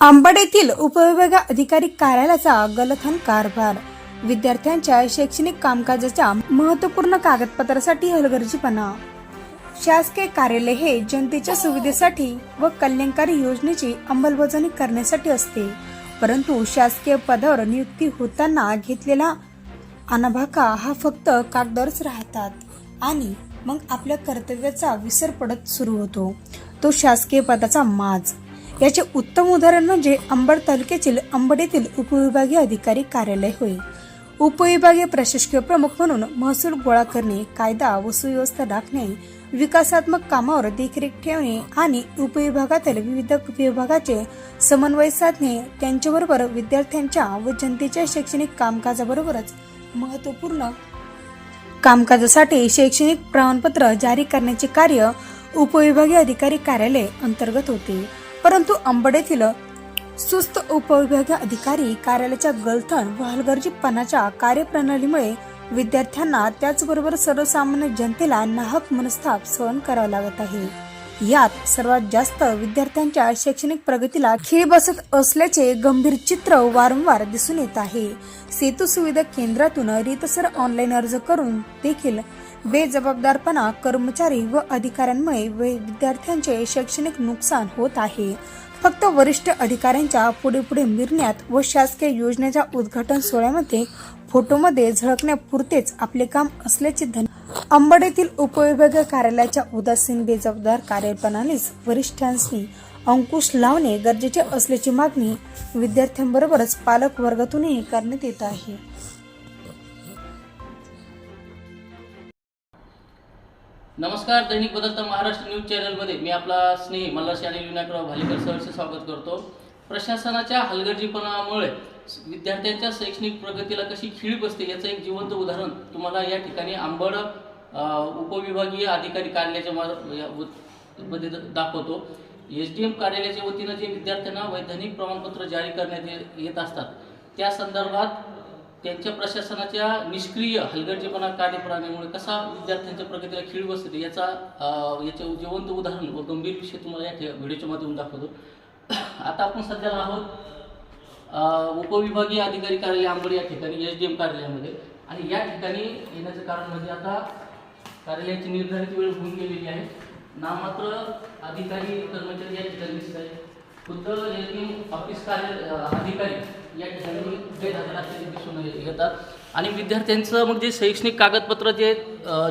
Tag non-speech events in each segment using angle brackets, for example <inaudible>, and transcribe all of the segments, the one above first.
आंबड येथील उपविभाग अधिकारी कार्यालयाचा गलथन कारभार. विद्यार्थ्यांच्या शैक्षणिक कामकाजाच्या महत्त्वपूर्ण कागदपत्रासाठी हलगर्जीपणा. शासकीय कार्यालय हे जनतेच्या सुविधेसाठी व कल्याणकारी योजनेची अंमलबजावणी करण्यासाठी असते. परंतु शासकीय पदावर नियुक्ती होताना घेतलेला अनाभाका हा फक्त कागदावरच राहतात आणि मग आपल्या कर्तव्याचा विसर पडत सुरू होतो. तो शासकीय पदाचा माज. याचे उत्तम उदाहरण म्हणजे अंबड तालुक्यातील अंबड येथील उपविभागीय अधिकारी कार्यालय होय. उपविभागीय प्रशासकीय प्रमुख म्हणून महसूल गोळा करणे कायदा व सुव्यवस्था राखणे विकासात्मक कामावर देखरेख ठेवणे आणि उपविभागातील विविध विभागाचे समन्वय साधणे त्यांच्याबरोबर विद्यार्थ्यांच्या व जनतेच्या शैक्षणिक कामकाजाबरोबरच महत्त्वपूर्ण कामकाजासाठी शैक्षणिक प्रमाणपत्र जारी करण्याचे कार्य उपविभागीय अधिकारी कार्यालय अंतर्गत होते. परंतु अंबड येथील सुस्त उपविभागीय अधिकारी कार्यालयाच्या गलथण व हलगर्जीपणाच्या कार्यप्रणालीमुळे विद्यार्थ्यांना त्याचबरोबर सर्वसामान्य जनतेला नाहक मनस्ताप सहन करावा लागत आहे. यात सर्वात जास्त विद्यार्थ्यांच्या शैक्षणिक प्रगतीला खीळ बसत असल्याचे गंभीर चित्र वारंवार दिसून येत आहे. सेतू सुविधा केंद्रातून रीतसर ऑनलाईन अर्ज करून देखील बेजबाबदारपणा कर्मचारी व अधिकाऱ्यांमुळे वे- विद्यार्थ्यांचे शैक्षणिक नुकसान होत आहे. फक्त वरिष्ठ अधिकाऱ्यांच्या पुढे पुढे मिरण्यात व शासकीय योजनेच्या उद्घाटन सोहळ्यामध्ये फोटोमध्ये झळकण्यापुरतेच आपले काम असल्याचे धन अंबड येथील उपविभागीय कार्यालयाच्या उदासीन बेजबाबदार कार्यप्रणालीस वरिष्ठांनी अंकुश लावणे गरजेचे असल्याची मागणी विद्यार्थ्यांबरोबरच पालक वर्गातूनही करण्यात येत आहे. नमस्कार दैनिक बदलता महाराष्ट्र न्यूज चॅनलमध्ये मी आपला स्नेही मल्हार आणि विनायकराव भालेकर सरचे स्वागत करतो. प्रशासनाच्या हलगर्जीपणामुळे विद्यार्थ्यांच्या शैक्षणिक प्रगतीला कशी खीळ बसते याचं एक जिवंत उदाहरण तुम्हाला या ठिकाणी आंबड उपविभागीय अधिकारी कार्यालयाच्या या व- मध्ये दाखवतो. एस डी एम कार्यालयाच्या वतीनं जे विद्यार्थ्यांना वैधानिक प्रमाणपत्र जारी करण्यात येत असतात त्या संदर्भात त्यांच्या प्रशासनाच्या निष्क्रिय हलगर्जीपणा कार्यप्रणालीमुळे कसा विद्यार्थ्यांच्या प्रगतीला खीळ बसते याचा याचे जिवंत उदाहरण व गंभीर विषय तुम्हाला या ठे- व्हिडिओच्या माध्यमातून दाखवतो. <coughs> आता आपण सध्याला आहोत उपविभागीय अधिकारी कार्यालय आंबड या ठिकाणी एस डी एम कार्यालयामध्ये. आणि या ठिकाणी येण्याचं कारण म्हणजे आता कार्यालयाची निर्धारित वेळ होऊन गेलेली आहे. नामात्र अधिकारी कर्मचारी या ठिकाणी दिसत आहेत. खुद्द एम ऑफिस कार्य अधिकारी या ठिकाणी गैरहजर असलेले दिसून येतात. आणि विद्यार्थ्यांचं मग जे शैक्षणिक कागदपत्र जे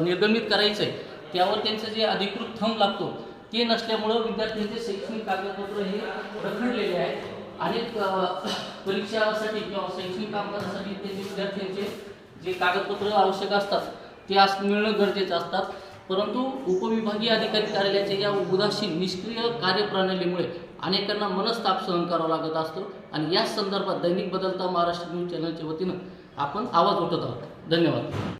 निर्गमित करायचं आहे त्यावर त्यांचं जे अधिकृत थंब लागतो ते नसल्यामुळं विद्यार्थ्यांचे शैक्षणिक कागदपत्र हे रखडलेले आहे अनेक परीक्षासाठी किंवा शैक्षणिक कामकाजासाठी त्यांचे विद्यार्थ्यांचे जे कागदपत्र आवश्यक असतात ते अस मिळणं गरजेचं असतात. परंतु उपविभागीय अधिकारी कार्यालयाच्या या उदासीन निष्क्रिय कार्यप्रणालीमुळे अनेकांना मनस्ताप सहन करावा लागत असतो आणि याच संदर्भात दैनिक बदलता महाराष्ट्र न्यूज चॅनलच्या वतीनं आपण आवाज उठत आहोत. धन्यवाद.